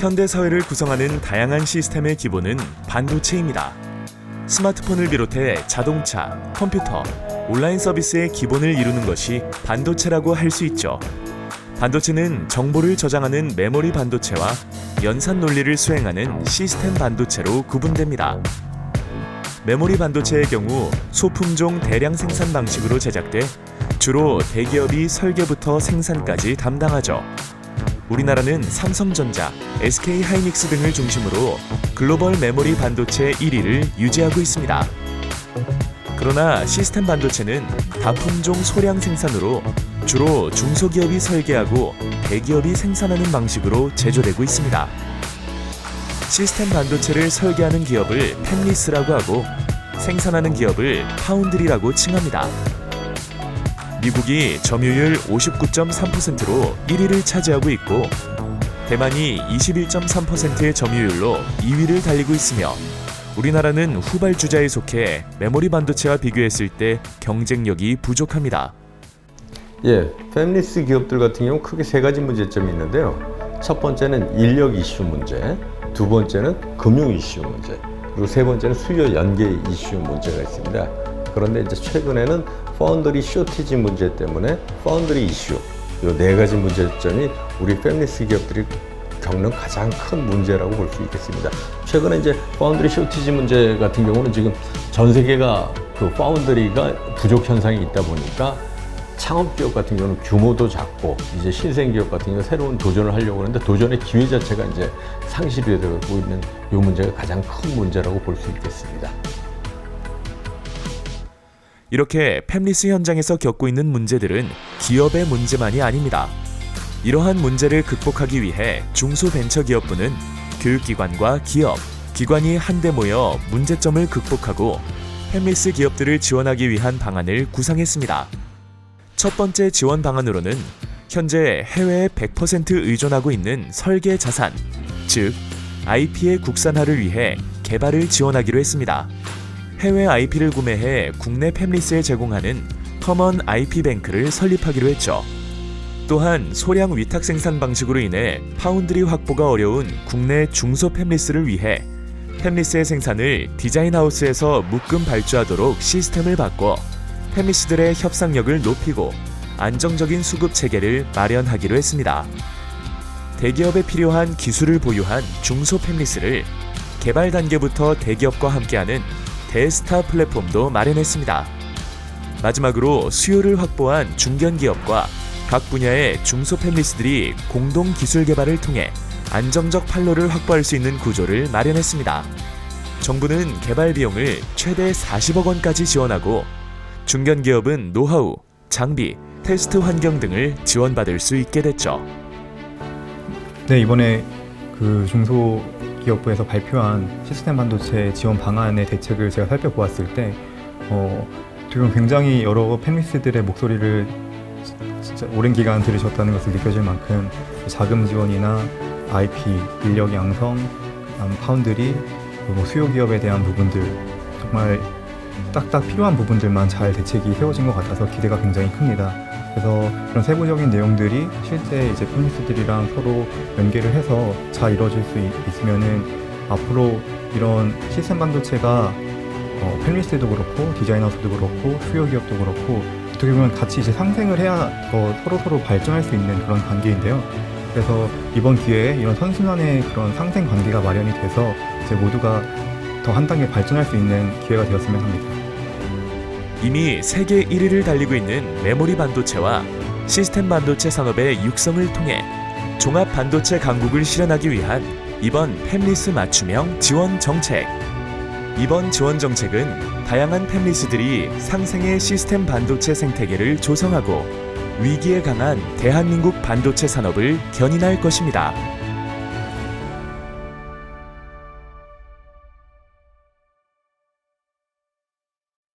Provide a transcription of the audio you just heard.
현대 사회를 구성하는 다양한 시스템의 기본은 반도체입니다. 스마트폰을 비롯해 자동차, 컴퓨터, 온라인 서비스의 기본을 이루는 것이 반도체라고 할 수 있죠. 반도체는 정보를 저장하는 메모리 반도체와 연산 논리를 수행하는 시스템 반도체로 구분됩니다. 메모리 반도체의 경우 소품종 대량 생산 방식으로 제작돼 주로 대기업이 설계부터 생산까지 담당하죠. 우리나라는 삼성전자, SK 하이닉스 등을 중심으로 글로벌 메모리 반도체 1위를 유지하고 있습니다. 그러나 시스템 반도체는 다품종 소량 생산으로 주로 중소기업이 설계하고 대기업이 생산하는 방식으로 제조되고 있습니다. 시스템 반도체를 설계하는 기업을 팹리스라고 하고 생산하는 기업을 파운드리라고 칭합니다. 미국이 점유율 59.3%로 1위를 차지하고 있고 대만이 21.3%의 점유율로 2위를 달리고 있으며 우리나라는 후발주자에 속해 메모리 반도체와 비교했을 때 경쟁력이 부족합니다. 예, 패밀리스 기업들 같은 경우 크게 세 가지 문제점이 있는데요. 첫 번째는 인력 이슈 문제, 두 번째는 금융 이슈 문제, 그리고 세 번째는 수요 연계 이슈 문제가 있습니다. 그런데 이제 최근에는 파운드리 쇼티지 문제 때문에 파운드리 이슈, 이 네 가지 문제점이 우리 패밀리스 기업들이 겪는 가장 큰 문제라고 볼 수 있겠습니다. 최근에 이제 파운드리 쇼티지 문제 같은 경우는 지금 전 세계가 그 파운드리가 부족 현상이 있다 보니까 창업 기업 같은 경우는 규모도 작고 이제 신생 기업 같은 경우 새로운 도전을 하려고 하는데 도전의 기회 자체가 이제 상실이 되고 있는 이 문제가 가장 큰 문제라고 볼 수 있겠습니다. 이렇게 팹리스 현장에서 겪고 있는 문제들은 기업의 문제만이 아닙니다. 이러한 문제를 극복하기 위해 중소벤처기업부는 교육기관과 기업, 기관이 한데 모여 문제점을 극복하고 팹리스 기업들을 지원하기 위한 방안을 구상했습니다. 첫 번째 지원 방안으로는 현재 해외에 100% 의존하고 있는 설계 자산, 즉 IP의 국산화를 위해 개발을 지원하기로 했습니다. 해외 IP를 구매해 국내 팹리스에 제공하는 커먼 IP 뱅크를 설립하기로 했죠. 또한 소량 위탁 생산 방식으로 인해 파운드리 확보가 어려운 국내 중소 팹리스를 위해 팹리스의 생산을 디자인 하우스에서 묶음 발주하도록 시스템을 바꿔 팹리스들의 협상력을 높이고 안정적인 수급 체계를 마련하기로 했습니다. 대기업에 필요한 기술을 보유한 중소 팹리스를 개발 단계부터 대기업과 함께하는 대스타 플랫폼도 마련했습니다. 마지막으로 수요를 확보한 중견 기업과 각 분야의 중소 팹리스들이 공동 기술 개발을 통해 안정적 판로를 확보할 수 있는 구조를 마련했습니다. 정부는 개발 비용을 최대 40억 원까지 지원하고 중견 기업은 노하우, 장비, 테스트 환경 등을 지원받을 수 있게 됐죠. 네 이번에 그 중소 기업부에서 발표한 시스템 반도체 지원 방안의 대책을 제가 살펴보았을 때 어, 지금 굉장히 여러 팬리스들의 목소리를 지- 진짜 오랜 기간 들으셨다는 것을 느껴질 만큼 자금 지원이나 IP 인력 양성, 파운드리, 수요 기업에 대한 부분들 정말 딱딱 필요한 부분들만 잘 대책이 세워진 것 같아서 기대가 굉장히 큽니다. 그래서 그런 세부적인 내용들이 실제 이제 팬리스들이랑 서로 연계를 해서 잘 이루어질 수 있, 있으면은 앞으로 이런 시스템 반도체가 어, 팬리스도 그렇고 디자이너스도 그렇고 수요 기업도 그렇고 어떻게 보면 같이 이제 상생을 해야 더 서로 서로 발전할 수 있는 그런 관계인데요. 그래서 이번 기회에 이런 선순환의 그런 상생 관계가 마련이 돼서 이제 모두가 더 한 단계 발전할 수 있는 기회가 되었으면 합니다. 이미 세계 1위를 달리고 있는 메모리 반도체와 시스템 반도체 산업의 육성을 통해 종합 반도체 강국을 실현하기 위한 이번 팹리스 맞춤형 지원 정책. 이번 지원 정책은 다양한 팹리스들이 상생의 시스템 반도체 생태계를 조성하고 위기에 강한 대한민국 반도체 산업을 견인할 것입니다.